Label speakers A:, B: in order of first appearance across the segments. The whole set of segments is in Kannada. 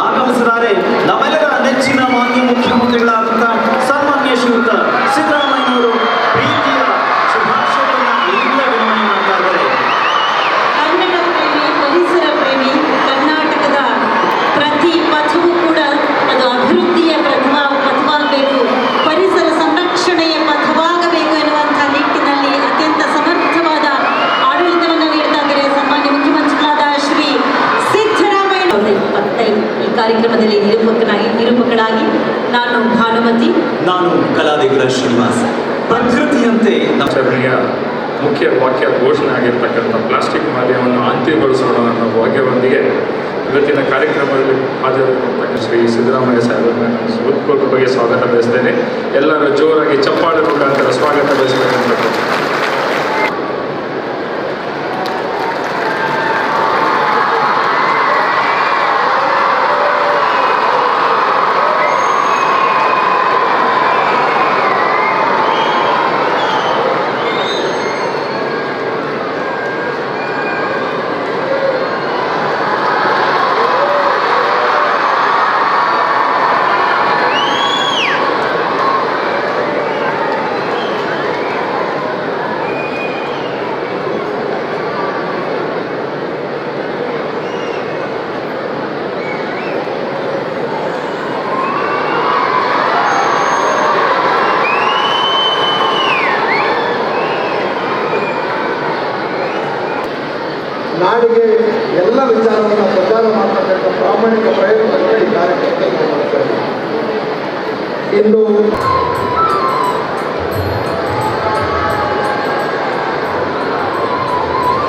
A: ಆಗಮಿಸಿದ್ದಾರೆ ನಮ್ಮೆಲ್ಲರ ನೆಚ್ಚಿನ ಮಾನ್ಯ ಮುಖ್ಯಮಂತ್ರಿಗಳಾದಂಥ ಸನ್ಮಾನ್ಯ ಶ್ರೀಯುತ ಸಿದ್ದರಾಮಯ್ಯನವರು ಪ್ರೀತಿಯ ಶುಭಾಶಯಗಳನ್ನ ಇಲ್ಲಿಂದ ವಿನಿಮಯ ಮಾಡ್ತಾ ಇದ್ದಾರೆ
B: ಕನ್ನಡ ಪ್ರೇಮಿ ಪರಿಸರ ಪ್ರೇಮಿ ಕರ್ನಾಟಕದ ಪ್ರತಿ ಪಥವೂ ಕೂಡ ಅದು ಅಭಿವೃದ್ಧಿಯ ಪಥವ ಪಥವಾಗಬೇಕು ಪರಿಸರ ಸಂರಕ್ಷಣೆಯ ಪಥವಾಗಬೇಕು ಎನ್ನುವಂಥ ನಿಟ್ಟಿನಲ್ಲಿ ಅತ್ಯಂತ ಸಮರ್ಥವಾದ ಆಡಳಿತವನ್ನು ನೀಡ್ತಾ ಇದ್ದಾರೆ ಸನ್ಮಾನ್ಯ ಮುಖ್ಯಮಂತ್ರಿಗಳಾದ ಶ್ರೀ ಸಿದ್ದರಾಮಯ್ಯ ಸಾವಿರದ ಇಪ್ಪತ್ತೈದು ಈ ಕಾರ್ಯಕ್ರಮದಲ್ಲಿ ನಿರೂಪಕನಾಗಿ ನಿರೂಪಕಳಾಗಿ ನಾನು ಭಾನುಮತಿ
A: ನಾನು ಕಲಾದೇಗುಲ ಶ್ರೀನಿವಾಸ್ ಪ್ರಕೃತಿಯಂತೆ ನಮ್ಮ
C: ಆಚರಣೆಯ ಮುಖ್ಯ ವಾಕ್ಯ ಘೋಷಣೆ ಆಗಿರ್ತಕ್ಕಂಥ ಪ್ಲಾಸ್ಟಿಕ್ ಮಾಲಿನ್ಯವನ್ನು ಅಂತ್ಯಗೊಳಿಸೋಣ ಅನ್ನೋ ಭಾಗ್ಯವೊಂದಿಗೆ ಇವತ್ತಿನ ಕಾರ್ಯಕ್ರಮದಲ್ಲಿ ಹಾಜರಿರುವಂತಹ ಶ್ರೀ ಸಿದ್ದರಾಮಯ್ಯ ಸಾಹೇಬರನ್ನ ನಾನು ಬಗ್ಗೆ ಸ್ವಾಗತ ಬಯಸ್ತೇನೆ ಎಲ್ಲರೂ ಜೋರಾಗಿ ಚಪ್ಪಾಳೆ ಮುಖಾಂತರ ಸ್ವಾಗತ ಬಯಸಬೇಕಂತ
D: ನಾಡಿಗೆ ಎಲ್ಲ ವಿಚಾರವನ್ನು ಪ್ರಚಾರ ಮಾಡ್ತಕ್ಕಂಥ ಪ್ರಾಮಾಣಿಕ ಪ್ರಯತ್ನವನ್ನು ಈ ಕಾರ್ಯಕ್ರಮದಲ್ಲಿ ನಾವು ಮಾಡ್ತಾ ಇದ್ದೀವಿ. ಇಂದು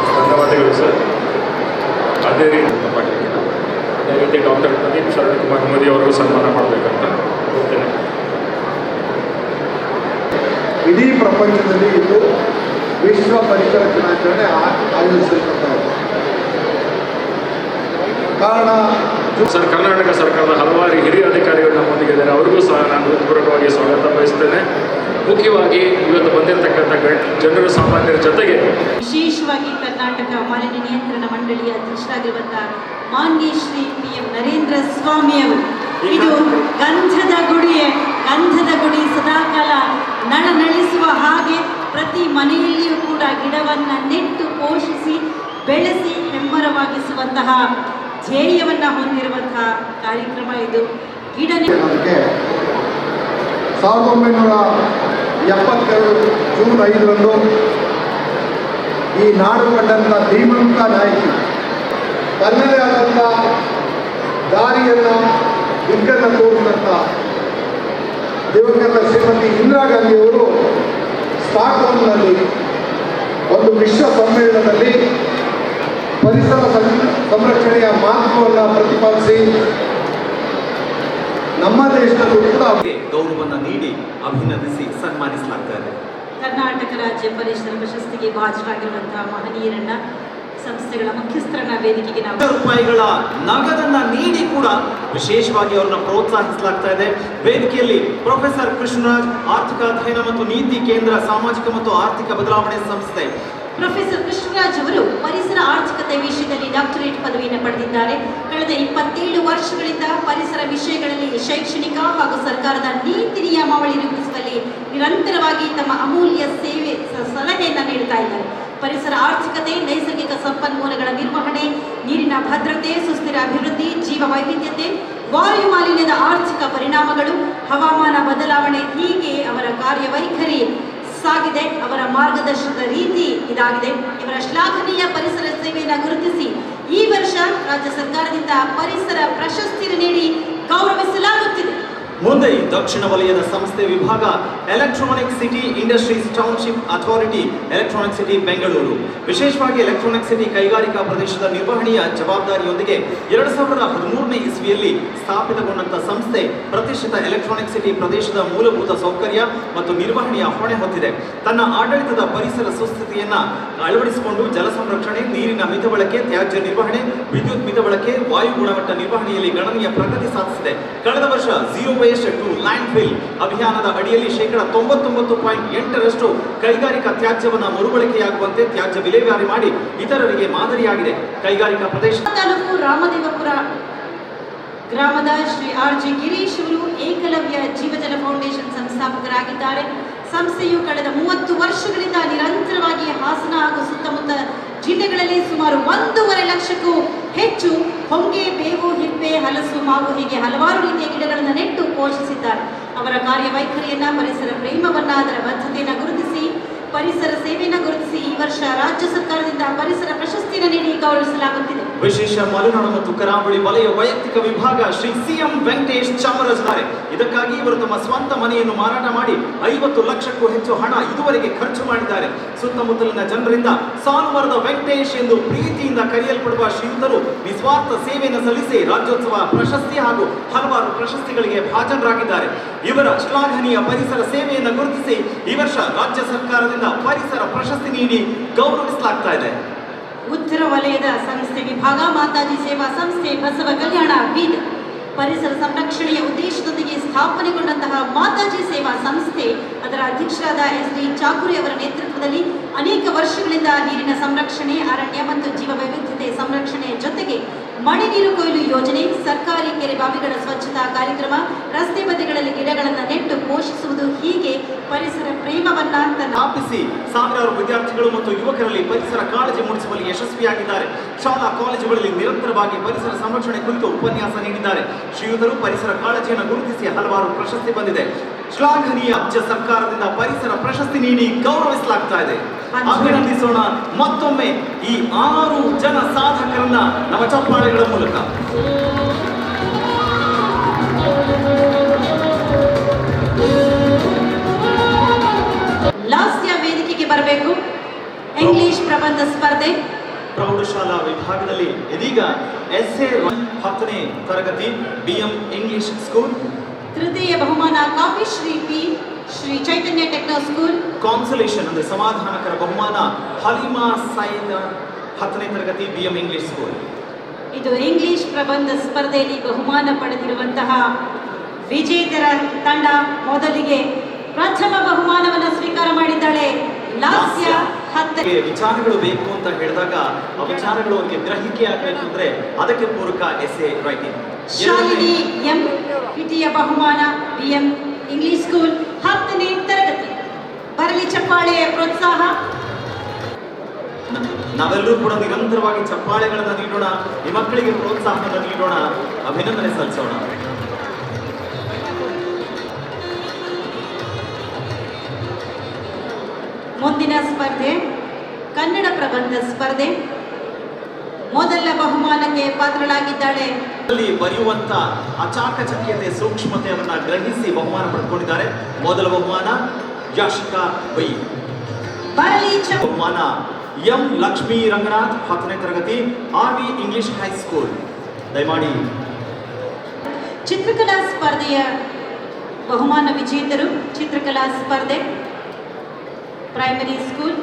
C: ಧನ್ಯವಾದಗಳು ಸರ್ ಅದೇ ರೀತಿ ಅದೇ ರೀತಿ ಡಾಕ್ಟರ್ ಪ್ರದೀಪ್ ಶರಣ್ ಕುಮಾರ್ ಮೋದಿ ಅವರಿಗೂ ಸನ್ಮಾನ ಮಾಡಬೇಕಂತ ಹೋಗ್ತೇನೆ
D: ಇಡೀ ಪ್ರಪಂಚದಲ್ಲಿ ಇದು ವಿಶ್ವ ಪರಿಸರ ದಿನಾಚರಣೆ ಆ- ಆಯೋಜಿಸಲ್ಪಡ್ತಾ ಇದೆ ಕಾರಣ
C: ಸರ್ ಕರ್ನಾಟಕ ಸರ್ಕಾರದ ಹಲವಾರು ಹಿರಿಯ ಅಧಿಕಾರಿಗಳು ನಮ್ಮೊಂದಿಗಿದ್ದಾರೆ ಅವರಿಗೂ ಸಹ ನಾನು ಹೃತ್ಪೂರ್ವಕವಾಗಿ ಸ್ವಾಗತ ಬಯಸ್ತೇನೆ. ಮುಖ್ಯವಾಗಿ ಇವತ್ತು ಬಂದಿರತಕ್ಕಂಥ ಜನರು ಸಾಮಾನ್ಯರ ಜೊತೆಗೆ
B: ವಿಶೇಷವಾಗಿ ಕರ್ನಾಟಕ ಮಾಲಿನ್ಯ ನಿಯಂತ್ರಣ ಮಂಡಳಿಯ ಅಧ್ಯಕ್ಷರಾಗಿರುವಂತಹ ಮಾನ್ಯ ಶ್ರೀ ಪಿ ಎಂ ನರೇಂದ್ರ ಸ್ವಾಮಿ ಅವರು. ಇದು ಗಂಧದ ಗುಡಿಯೇ ಗಂಧದ ಗುಡಿ ಸದಾಕಾಲ ನಳನಳಿಸುವ ಹಾಗೆ ಪ್ರತಿ ಮನೆಯಲ್ಲಿಯೂ ಕೂಡ ಗಿಡವನ್ನು ನೆಟ್ಟು ಪೋಷಿಸಿ ಬೆಳೆಸಿ ಹೆಮ್ಮರವಾಗಿಸುವಂತಹ ಧ್ಯೇಯವನ್ನು ಹೊಂದಿರುವಂತಹ ಕಾರ್ಯಕ್ರಮ ಇದು.
D: ಗಿಡನೆ ಸಾವಿರದ ಒಂಬೈನೂರ ಎಪ್ಪತ್ತೆರಡು ಜೂನ್ ಐದರಂದು ಈ ನಾಡು ಕಂಡಂಥ ಧೀಮಂತ ನಾಯಕಿ, ತನ್ನದೇ ಆದಂಥ ದಾರಿಯನ್ನು ದಿಕ್ಕನ್ನು ತೋರಿದಂಥ ದಿವಂಗತ ಶ್ರೀಮತಿ ಇಂದಿರಾ ಗಾಂಧಿಯವರು ಸ್ಟಾಕ್ಹೋಮ್ನಲ್ಲಿ ಒಂದು ವಿಶ್ವ ಸಮ್ಮೇಳನದಲ್ಲಿ ಸಂರಕ್ಷಣೆಯ ಮಹತ್ವವನ್ನು ಪ್ರತಿಪಾದಿಸಿ ನಮ್ಮ ದೇಶದಲ್ಲೂ ಕೂಡ
A: ಗೌರವವನ್ನು ನೀಡಿ ಅಭಿನಂದಿಸಿ ಸನ್ಮಾನಿಸಲಾಗ್ತಾ ಇದೆ
B: ಕರ್ನಾಟಕ ರಾಜ್ಯ ಪರಿಸರ ಪ್ರಶಸ್ತಿಗೆ ಭಾಜನರಾಗಿರುವಂತಹ ಮಹನೀಯರನ್ನ ಸಂಸ್ಥೆಗಳ ಮುಖ್ಯಸ್ಥರನ್ನ ವೇದಿಕೆಗೆ ನಾವು
A: ರೂಪಾಯಿಗಳ ನಗದನ್ನ ನೀಡಿ ಕೂಡ ವಿಶೇಷವಾಗಿ ಅವರನ್ನ ಪ್ರೋತ್ಸಾಹಿಸಲಾಗ್ತಾ ಇದೆ. ವೇದಿಕೆಯಲ್ಲಿ ಪ್ರೊಫೆಸರ್ ಕೃಷ್ಣರಾಜ್ ಆರ್ಥಿಕ ಅಧ್ಯಯನ ಮತ್ತು ನೀತಿ ಕೇಂದ್ರ ಸಾಮಾಜಿಕ ಮತ್ತು ಆರ್ಥಿಕ ಬದಲಾವಣೆ ಸಂಸ್ಥೆ
B: ಪ್ರೊಫೆಸರ್ ಕೃಷ್ಣರಾಜ್ ಅವರು ಪರಿಸರ ಆರ್ಥಿಕತೆ ವಿಷಯದಲ್ಲಿ ಡಾಕ್ಟರೇಟ್ ಪದವಿಯನ್ನು ಪಡೆದಿದ್ದಾರೆ. ಕಳೆದ ಇಪ್ಪತ್ತೇಳು ವರ್ಷಗಳಿಂದ ಪರಿಸರ ವಿಷಯಗಳಲ್ಲಿ ಶೈಕ್ಷಣಿಕ ಹಾಗೂ ಸರ್ಕಾರದ ನೀತಿ ನಿಯಮಾವಳಿ ರೂಪಿಸುವಲ್ಲಿ ನಿರಂತರವಾಗಿ ತಮ್ಮ ಅಮೂಲ್ಯ ಸೇವೆ ಸಲಹೆಯನ್ನು ನೀಡ್ತಾ ನೀಡುತ್ತಾ ಇದ್ದಾರೆ. ಪರಿಸರ ಆರ್ಥಿಕತೆ, ನೈಸರ್ಗಿಕ ಸಂಪನ್ಮೂಲಗಳ ನಿರ್ವಹಣೆ, ನೀರಿನ ಭದ್ರತೆ, ಸುಸ್ಥಿರ ಅಭಿವೃದ್ಧಿ ಜೀವ ವೈವಿಧ್ಯತೆ ವಾಯು ಮಾಲಿನ್ಯದ ಆರ್ಥಿಕ ಪರಿಣಾಮಗಳು, ಹವಾಮಾನ ಬದಲಾವಣೆ ಹೀಗೆ ಅವರ ಕಾರ್ಯವೈಖರಿ. ಸಾಗಿದೆ ಅವರ ಮಾರ್ಗದರ್ಶನದ ರೀತಿ ಇದಾಗಿದೆ. ಇವರ ಶ್ಲಾಘನೀಯ ಪರಿಸರ ಸೇವೆಯನ್ನು ಗುರುತಿಸಿ ಈ ವರ್ಷ ರಾಜ್ಯ ಸರ್ಕಾರದಿಂದ ಪರಿಸರ ಪ್ರಶಸ್ತಿ ನೀಡಿ ಗೌರವಿಸಲಾಗುತ್ತಿದೆ.
A: ಮುಂದೆ ದಕ್ಷಿಣ ವಲಯದ ಸಂಸ್ಥೆ ವಿಭಾಗ Electronic City Industries Township Authority Electronic City Bengaluru ವಿಶೇಷವಾಗಿ ಎಲೆಕ್ಟ್ರಾನಿಕ್ ಸಿಟಿ ಕೈಗಾರಿಕಾ ಪ್ರದೇಶದ ನಿರ್ವಹಣೆಯ ಜವಾಬ್ದಾರಿಯೊಂದಿಗೆ ಎರಡು ಸಾವಿರದ ಹದಿಮೂರನೇ ಇಸ್ವಿಯಲ್ಲಿ ಸ್ಥಾಪಿತಗೊಂಡಂತ ಸಂಸ್ಥೆ ಪ್ರತಿಷ್ಠಿತ ಎಲೆಕ್ಟ್ರಾನಿಕ್ ಸಿಟಿ ಪ್ರದೇಶದ ಮೂಲಭೂತ ಸೌಕರ್ಯ ಮತ್ತು ನಿರ್ವಹಣೆಯ ಹೊಣೆ ಹೊತ್ತಿದೆ. ತನ್ನ ಆಡಳಿತದ ಪರಿಸರ ಸುಸ್ಥಿತಿಯನ್ನ ಅಳವಡಿಸಿಕೊಂಡು ಜಲ ಸಂರಕ್ಷಣೆ, ನೀರಿನ ಮಿತ ಬಳಕೆ ತ್ಯಾಜ್ಯ ನಿರ್ವಹಣೆ, ವಿದ್ಯುತ್ ಮಿತ ಬಳಕೆ ವಾಯು ಗುಣಮಟ್ಟ ನಿರ್ವಹಣೆಯಲ್ಲಿ ಗಣನೀಯ ಪ್ರಗತಿ ಸಾಧಿಸಿದೆ. ಕಳೆದ ವರ್ಷ zero waste to landfill ಅಭಿಯಾನದ ಅಡಿಯಲ್ಲಿ ಶೇಕಡ ತೊಂಬತ್ತೊಂಬತ್ತು ಪಾಯಿಂಟ್ ಎಂಟರಷ್ಟು ಕೈಗಾರಿಕಾ ತ್ಯಾಜ್ಯವನ್ನು ಮರುಬಳಕೆಯಾಗುವಂತೆ ತ್ಯಾಜ್ಯ ವಿಲೇವಾರಿ ಮಾಡಿ ಇತರರಿಗೆ ಮಾದರಿಯಾಗಿದೆ. ಕೈಗಾರಿಕಾ ಪ್ರದೇಶ
B: ತಾಲೂಕು ರಾಮದೇವಪುರ ಗ್ರಾಮದ ಶ್ರೀ ಆರ್ ಜಿ ಗಿರೀಶ್ ಅವರು ಏಕಲವ್ಯ ಜೀವಜಲ ಫೌಂಡೇಶನ್ ಸಂಸ್ಥಾಪಕರಾಗಿದ್ದಾರೆ. ಸಂಸ್ಥೆಯು ಕಳೆದ ಮೂವತ್ತು ವರ್ಷಗಳಿಂದ ನಿರಂತರವಾಗಿ ಹಾಸನ ಹಾಗೂ ಸುತ್ತಮುತ್ತ ಜಿಲ್ಲೆಗಳಲ್ಲಿ ಸುಮಾರು ಒಂದೂವರೆ ಲಕ್ಷಕ್ಕೂ ಹೆಚ್ಚು ಹೊಂಗೆ, ಬೇವು, ಹಿಪ್ಪೆ, ಹಲಸು, ಮಾವು ಹೀಗೆ ಹಲವಾರು ರೀತಿಯ ಗಿಡಗಳನ್ನು ಪೋಷಿಸಿದ್ದಾರೆ ಅವರ ಕಾರ್ಯವೈಖರಿಯನ್ನ ಪರಿಸರ ಪ್ರೇಮವನ್ನ ಅದರ ಬದ್ಧತೆಯನ್ನು ಗುರುತಿಸಿ, ಪರಿಸರ ಸೇವೆಯನ್ನು ಗುರುತಿಸಿ ಈ ವರ್ಷ ರಾಜ್ಯ ಸರ್ಕಾರದಿಂದ ಪರಿಸರ ಪ್ರಶಸ್ತಿಯನ್ನು ನೀಡಿ ಗೌರವಿಸಲಾಗುತ್ತಿದೆ.
A: ವಿಶೇಷ ಮಲೆನಾಡು ಮತ್ತು ಕರಾವಳಿ ವಲಯ ವೈಯಕ್ತಿಕ ವಿಭಾಗ ಶ್ರೀ ಸಿಎಂ ವೆಂಕಟೇಶ್ ಚಾಮರಾಜಧಾರೆ ಇದಕ್ಕಾಗಿ ಇವರು ತಮ್ಮ ಸ್ವಂತ ಮನೆಯನ್ನು ಮಾರಾಟ ಮಾಡಿ ಐವತ್ತು ಲಕ್ಷಕ್ಕೂ ಹೆಚ್ಚು ಹಣ ಇದುವರೆಗೆ ಖರ್ಚು ಮಾಡಿದ್ದಾರೆ. ಸುತ್ತಮುತ್ತಲಿನ ಜನರಿಂದ ಸಾಲುಮರದ ವೆಂಕಟೇಶ್ ಎಂದು ಪ್ರೀತಿಯಿಂದ ಕರೆಯಲ್ಪಡುವ ಶ್ರೀಯುತರು ನಿಸ್ವಾರ್ಥ ಸೇವೆಯನ್ನು ಸಲ್ಲಿಸಿ ರಾಜ್ಯೋತ್ಸವ ಪ್ರಶಸ್ತಿ ಹಾಗೂ ಹಲವಾರು ಪ್ರಶಸ್ತಿಗಳಿಗೆ ಭಾಜನರಾಗಿದ್ದಾರೆ. ಇವರ ಶ್ಲಾಘನೀಯ ಪರಿಸರ ಸೇವೆಯನ್ನು ಗುರುತಿಸಿ ಈ ವರ್ಷ ರಾಜ್ಯ ಸರ್ಕಾರದಿಂದ ಪರಿಸರ ಪ್ರಶಸ್ತಿ ನೀಡಿ ಗೌರವಿಸಲಾಗ್ತಾ ಇದೆ.
B: ಉತ್ತರ ವಲಯದ ಸಂಸ್ಥೆ ವಿಭಾಗ ಮಾತಾಜಿ ಸೇವಾ ಸಂಸ್ಥೆ ಬಸವ ಕಲ್ಯಾಣ ಬೀದರ್ ಪರಿಸರ ಸಂರಕ್ಷಣೆಯ ಉದ್ದೇಶದೊಂದಿಗೆ ಸ್ಥಾಪನೆಗೊಂಡಂತಹ ಮಾತಾಜಿ ಸೇವಾ ಸಂಸ್ಥೆ, ಅದರ ಅಧ್ಯಕ್ಷರಾದ ಎಸ್ ಡಿ ಚಾಕುರಿ ಅವರ ನೇತೃತ್ವದಲ್ಲಿ ಅನೇಕ ವರ್ಷಗಳಿಂದ ನೀರಿನ ಸಂರಕ್ಷಣೆ, ಅರಣ್ಯ ಮತ್ತು ಜೀವ ವೈವಿಧ್ಯತೆ ಸಂರಕ್ಷಣೆಯ ಜೊತೆಗೆ ಮಳೆ ನೀರು ಕೊಯ್ಲು ಯೋಜನೆ, ಸರ್ಕಾರಿ ಕೆರೆ ಬಾವಿಗಳ ಸ್ವಚ್ಛತಾ ಕಾರ್ಯಕ್ರಮ, ರಸ್ತೆ ಬದಿಗಳಲ್ಲಿ ಗಿಡಗಳನ್ನು ನೆಟ್ಟು ಪೋಷಿಸುವುದು ಹೀಗೆ ಪರಿಸರ ಪ್ರೇಮವನ್ನ
A: ಸ್ಥಾಪಿಸಿ ಸಾವಿರಾರು ವಿದ್ಯಾರ್ಥಿಗಳು ಮತ್ತು ಯುವಕರಲ್ಲಿ ಪರಿಸರ ಕಾಳಜಿ ಮೂಡಿಸುವಲ್ಲಿ ಯಶಸ್ವಿಯಾಗಿದ್ದಾರೆ. ಶಾಲಾ ಕಾಲೇಜುಗಳಲ್ಲಿ ನಿರಂತರವಾಗಿ ಪರಿಸರ ಸಂರಕ್ಷಣೆ ಕುರಿತು ಉಪನ್ಯಾಸ ನೀಡಿದ್ದಾರೆ. ಶ್ರೀಯುತರು ಪರಿಸರ ಕಾಳಜಿಯನ್ನು ಗುರುತಿಸಿ ಹಲವಾರು ಪ್ರಶಸ್ತಿ ಬಂದಿದೆ. ಶ್ಲಾಘನೀಯ ರಾಜ್ಯ ಸರ್ಕಾರದಿಂದ ಪರಿಸರ ಪ್ರಶಸ್ತಿ ನೀಡಿ ಗೌರವಿಸಲಾಗ್ತಾ ಇದೆ. ಅಭಿನಂದಿಸೋಣ ಮತ್ತೊಮ್ಮೆ ಈ ಆರು ಜನ ಸಾಧಕರನ್ನ ನಮ್ಮ ಚಪ್ಪಾಳೆಗಳ ಮೂಲಕ.
B: ಲಾಸ್ಯ ವೇದಿಕೆಗೆ ಬರಬೇಕು. ಇಂಗ್ಲಿಷ್ ಪ್ರಬಂಧ ಸ್ಪರ್ಧೆ.
A: ಪ್ರೌಢಶಾಲಾ ವಿಭಾಗದಲ್ಲಿ ಇದೀಗ ಎಸ್ ಎ ಹತ್ತನೇ ತರಗತಿ ಬಿಎಂ ಇಂಗ್ಲಿಷ್ ಸ್ಕೂಲ್.
B: ತೃತೀಯ ಬಹುಮಾನ coffee Shree P Sri Chaitanya Techno school.
A: Consolation ಅಂದ್ರೆ ಸಮಾಧಾನಕರ ಬಹುಮಾನ ಹಲಿಮಾ ಸೈನ್ ಹತ್ತನೇ ತರಗತಿ ಬಿ ಎಂ ಇಂಗ್ಲಿಷ್ ಸ್ಕೂಲ್
B: ಇದು ಇಂಗ್ಲಿಷ್ ಪ್ರಬಂಧ ಸ್ಪರ್ಧೆಯಲ್ಲಿ ಬಹುಮಾನ ಪಡೆದಿರುವಂತಹ ವಿಜೇತರ ತಂಡ ಮೊದಲಿಗೆ ಪ್ರಥಮ ಬಹುಮಾನವನ್ನು ಸ್ವೀಕಾರ ಮಾಡಿದ್ದಾಳೆ. ಲಾಸ್ಯ ಹತ್ತ
A: ಹಾಗೆ ವಿಚಾರಗಳು ಬೇಕು ಅಂತ ಹೇಳಿದಾಗ ಆ ವಿಚಾರಗಳು ಅವರಿಗೆ ಗ್ರಹಿಕೆ ಆಗಬೇಕು ಅಂದ್ರೆ ಅದಕ್ಕೆ ಪೂರಕ essay writing
B: Shalini M ದ್ವಿತೀಯ ಬಹುಮಾನ ಬಿಎಂ ಇಂಗ್ಲಿಷ್ ಸ್ಕೂಲ್ ಹತ್ತನೇ ತರಗತಿ. ಬರಲಿ ಚಪ್ಪಾಳೆಯ ಪ್ರೋತ್ಸಾಹ.
A: ನಾವೆಲ್ಲರೂ ಕೂಡ ನಿರಂತರವಾಗಿ ಚಪ್ಪಾಳೆಗಳನ್ನು ನೀಡೋಣ ಈ ಮಕ್ಕಳಿಗೆ ಪ್ರೋತ್ಸಾಹವನ್ನು ನೀಡೋಣ ಅಭಿನಂದನೆ ಸಲ್ಲಿಸೋಣ.
B: ಮುಂದಿನ ಸ್ಪರ್ಧೆ ಕನ್ನಡ ಪ್ರಬಂಧ ಸ್ಪರ್ಧೆ. ಮೊದಲ ಬಹುಮಾನಕ್ಕೆ ಪಾತ್ರಳಾಗಿದ್ದಾಳೆ
A: ಬರೆಯುವಂತ ಅಚಾಕಚಕ್ಯತೆ ಸೂಕ್ಷ್ಮತೆಯನ್ನ ಗ್ರಹಿಸಿ ಬಹುಮಾನ ಪಡ್ಕೊಂಡಿದ್ದಾರೆ. ಮೊದಲ ಬಹುಮಾನ ಯಾಶಿಕಾ
B: ಚ
A: ಬಹುಮಾನ ಎಂ ಲಕ್ಷ್ಮೀ ರಂಗನಾಥ್ ಹತ್ತನೇ ತರಗತಿ ಆರ್ ವಿ ಇಂಗ್ಲಿಷ್ ಹೈಸ್ಕೂಲ್. ದಯಮಾಡಿ.
B: ಚಿತ್ರಕಲಾ ಸ್ಪರ್ಧೆಯ ಬಹುಮಾನ ವಿಜೇತರು ಚಿತ್ರಕಲಾ ಸ್ಪರ್ಧೆ ಪ್ರೈಮರಿ ಸ್ಕೂಲ್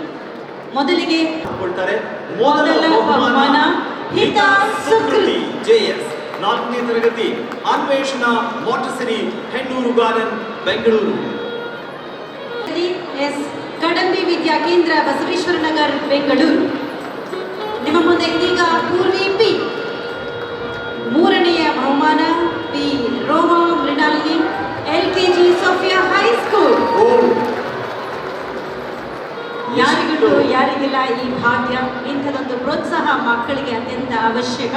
B: ಮೊದಲಿಗೆ
A: ಕೊಡ್ತಾರೆ. ಮೊದಲ ಬಹುಮಾನ ಹಿತಾ ಸುಕೃತಿ. ಜೆಎಸ್ ನಾಲ್ಕನೇ ತರಗತಿ Anveshana Montessori Hennur Garden Bengaluru.
B: S Kadambi Vidya Kendra Basaveshwara Nagar Bengaluru. ನಿಮ್ಮ ಮುಂದೆ ಇದೀಗ ಪೂರ್ವಿ ಪಿ. ಮೂರನೆಯ ಬಹುಮಾನ P. Roma Mrinalini L K G Sophia
A: high school
B: ಯಾರಿಗೂ ಯಾರಿಗಿಲ್ಲ ಈ ಭಾಗ್ಯ ಇಂಥದೊಂದು ಪ್ರೋತ್ಸಾಹ ಮಕ್ಕಳಿಗೆ ಅತ್ಯಂತ ಅವಶ್ಯಕ.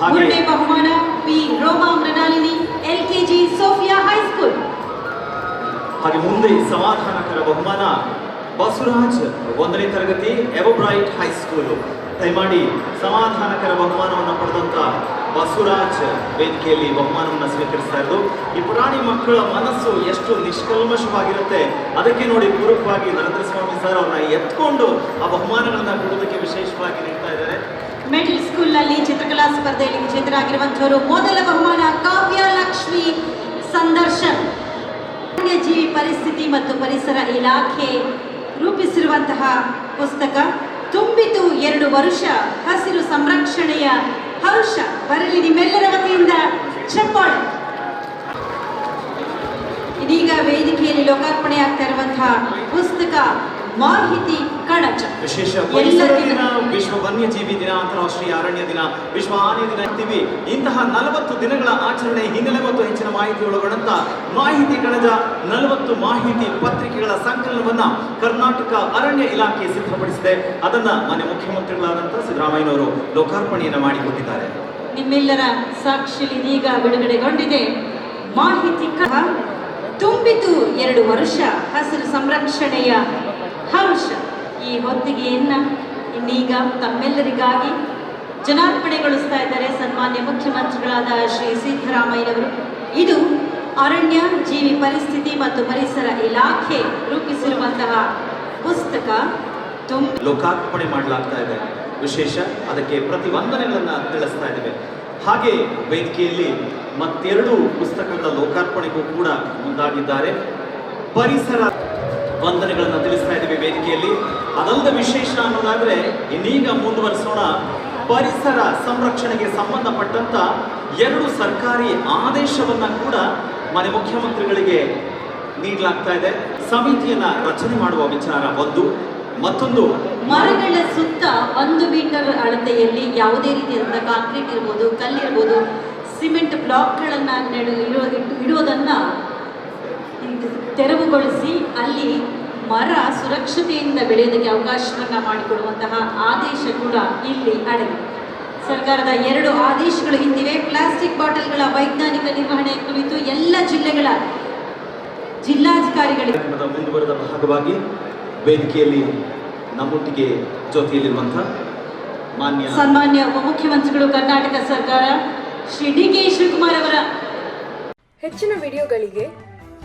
B: ಮೂರನೇ ಬಹುಮಾನ P. Roma Mrinalini LKG Sophia high school.
A: ಹಾಗೆ ಮುಂದೆ ಸಮಾಧಾನಕರ ಬಹುಮಾನ ಬಸವರಾಜ್ ಒಂದನೇ ತರಗತಿ ಎವಬ್ರೈಟ್ ಹೈಸ್ಕೂಲ್ ದಯಮಾಡಿ ಸಮಾಧಾನಕರ ಬಹುಮಾನವನ್ನು ಪಡೆದಂತ ಬಸವರಾಜ್ ವೇದಿಕೆಯಲ್ಲಿ ಬಹುಮಾನವನ್ನು ಸ್ವೀಕರಿಸ್ತಾ ಇರೋದು. ಈ ಪುರಾಣಿ ಮಕ್ಕಳ ಮನಸ್ಸು ಎಷ್ಟು ನಿಷ್ಕಲ್ಮಶವಾಗಿರುತ್ತೆ ಅದಕ್ಕೆ ನೋಡಿ ಪೂರಕವಾಗಿ ನರೇಂದ್ರ ಸ್ವಾಮಿ ಸರ್ ಅವ್ರನ್ನ ಎತ್ಕೊಂಡು ಆ ಬಹುಮಾನಗಳನ್ನ ಕೊಡೋದಕ್ಕೆ ವಿಶೇಷವಾಗಿ ನೀಡ್ತಾ ಇದ್ದಾರೆ.
B: ಚಿತ್ರಕಲಾ ಸ್ಪರ್ಧೆಯಲ್ಲಿ ವಿಜೇತರಾಗಿರುವಂತವರು ಮೊದಲ ಬಹುಮಾನ ಕಾವ್ಯ ಲಕ್ಷ್ಮಿ ಸಂದರ್ಶನ್. ವನ್ಯಜೀವಿ ಪರಿಸ್ಥಿತಿ ಮತ್ತು ಪರಿಸರ ಇಲಾಖೆ ರೂಪಿಸಿರುವಂತಹ ಪುಸ್ತಕ. ತುಂಬಿತು ಎರಡು ವರುಷ, ಹಸಿರು ಸಂರಕ್ಷಣೆಯ ಹರುಷ. ಬರಲಿ ನಿಮ್ಮೆಲ್ಲರ ವತಿಯಿಂದ ಚಪ್ಪಾಳೆ. ಇದೀಗ ವೇದಿಕೆಯಲ್ಲಿ ಲೋಕಾರ್ಪಣೆ ಆಗ್ತಾ ಇರುವಂತಹ ಪುಸ್ತಕ ಮಾಹಿತಿ ಕಣಚ
A: ವಿಶೇಷ
B: ದಿನ-
A: ವಿಶ್ವ ವನ್ಯಜೀವಿ ದಿನ ಅಂತಾರಾಷ್ಟ್ರೀಯ ಅರಣ್ಯ ದಿನ ವಿಶ್ವ ಆನೆ ದಿನ ಇರ್ತೀವಿ ಇಂತಹ ನಲವತ್ತು ದಿನಗಳ ಆಚರಣೆ ಹಿನ್ನೆಲೆ ಮತ್ತು ಹೆಚ್ಚಿನ ಮಾಹಿತಿ ಒಳಗೊಂಡಂತ ಮಾಹಿತಿ ಕಣಜ ನಲವತ್ತು ಮಾಹಿತಿ ಪತ್ರಿಕೆಗಳ ಸಂಕಲನವನ್ನ ಕರ್ನಾಟಕ ಅರಣ್ಯ ಇಲಾಖೆ ಸಿದ್ಧಪಡಿಸಿದೆ. ಅದನ್ನ ಮಾನ್ಯ ಮುಖ್ಯಮಂತ್ರಿಗಳಾದಂತಹ ಸಿದ್ದರಾಮಯ್ಯನವರು ಲೋಕಾರ್ಪಣೆಯನ್ನ ಮಾಡಿಕೊಟ್ಟಿದ್ದಾರೆ.
B: ನಿಮ್ಮೆಲ್ಲರ ಸಾಕ್ಷಿಯಲ್ಲಿ ಇದೀಗ ಬಿಡುಗಡೆಗೊಂಡಿದೆ. ಮಾಹಿತಿ ಕಣ ತುಂಬಿತು ಎರಡು ವರ್ಷ ಹಸಿರು ಸಂರಕ್ಷಣೆಯ ಹರ್ಷ. ಈ ಹೊತ್ತಿಗೆಯನ್ನ ಇನ್ನೀಗ ತಮ್ಮೆಲ್ಲರಿಗಾಗಿ ಜನಾರ್ಪಣೆಗೊಳಿಸ್ತಾ ಇದ್ದಾರೆ ಸನ್ಮಾನ್ಯ ಮುಖ್ಯಮಂತ್ರಿಗಳಾದ ಶ್ರೀ ಸಿದ್ದರಾಮಯ್ಯನವರು. ಇದು ಅರಣ್ಯ, ಜೀವಿ ಪರಿಸ್ಥಿತಿ ಮತ್ತು ಪರಿಸರ ಇಲಾಖೆ ರೂಪಿಸಿರುವಂತಹ ಪುಸ್ತಕ.
A: ಲೋಕಾರ್ಪಣೆ ಮಾಡಲಾಗ್ತಾ ಇದೆ. ವಿಶೇಷ, ಅದಕ್ಕೆ ಪ್ರತಿವಂದನೆಗಳನ್ನ ತಿಳಿಸ್ತಾ ಇದ್ದೇವೆ. ಹಾಗೆ ವೇದಿಕೆಯಲ್ಲಿ ಮತ್ತೆರಡು ಪುಸ್ತಕಗಳ ಲೋಕಾರ್ಪಣೆಗೂ ಕೂಡ ಮುಂದಾಗಿದ್ದಾರೆ. ಪರಿಸರ ವಂದನೆಗಳನ್ನು ತಿಳಿಸ್ತಾ ಇದ್ದೀವಿ ವೇದಿಕೆಯಲ್ಲಿ. ಅದಲ್ಲದ ವಿಶೇಷ ಅನ್ನೋದಾದ್ರೆ, ಇನ್ನೀಗ ಮುಂದುವರಿಸೋಣ. ಪರಿಸರ ಸಂರಕ್ಷಣೆಗೆ ಸಂಬಂಧಪಟ್ಟಂತ ಎರಡು ಸರ್ಕಾರಿ ಆದೇಶವನ್ನ ಕೂಡ ಮನೆ ಮುಖ್ಯಮಂತ್ರಿಗಳಿಗೆ ನೀಡಲಾಗ್ತಾ ಇದೆ. ಸಮಿತಿಯನ್ನ ರಚನೆ ಮಾಡುವ ವಿಚಾರ ಒಂದು. ಮತ್ತೊಂದು,
B: ಮರಗಳ ಸುತ್ತ ಒಂದು ಮೀಟರ್ ಅಳತೆಯಲ್ಲಿ ಯಾವುದೇ ರೀತಿಯಾದಂಥ ಕಾಂಕ್ರೀಟ್ ಇರ್ಬೋದು, ಕಲ್ಲಿರ್ಬೋದು, ಸಿಮೆಂಟ್ ಬ್ಲಾಕ್ಗಳನ್ನ ಇಡೋದನ್ನ ತೆರವುಗೊಳಿಸಿ ಅಲ್ಲಿ ಮರ ಸುರಕ್ಷತೆಯಿಂದ ಬೆಳೆಯೋದಕ್ಕೆ ಅವಕಾಶವನ್ನು ಮಾಡಿಕೊಡುವಂತಹ ಆದೇಶ ಕೂಡ ಇಲ್ಲಿ ಅಡಗಿದೆ ಸರ್ಕಾರದ ಎರಡು ಆದೇಶಗಳು ಹಿಂದಿವೆ. ಪ್ಲಾಸ್ಟಿಕ್ ಬಾಟಲ್ಗಳ ವೈಜ್ಞಾನಿಕ ನಿರ್ವಹಣೆ ಕುರಿತು ಎಲ್ಲ ಜಿಲ್ಲೆಗಳ ಜಿಲ್ಲಾಧಿಕಾರಿಗಳಿಗೆ
A: ಮುಂದುವರೆದ ಭಾಗವಾಗಿ ವೇದಿಕೆಯಲ್ಲಿ ನಮ್ಮೊಟ್ಟಿಗೆ ಜೊತೆಯಲ್ಲಿರುವಂತಹ ಮಾನ್ಯ
B: ಸನ್ಮಾನ್ಯ ಉಪಮುಖ್ಯಮಂತ್ರಿಗಳು ಕರ್ನಾಟಕ ಸರ್ಕಾರ ಶ್ರೀ ಡಿ ಕೆ ಶಿವಕುಮಾರ್ ಅವರ
E: ಹೆಚ್ಚಿನ ವಿಡಿಯೋಗಳಿಗೆ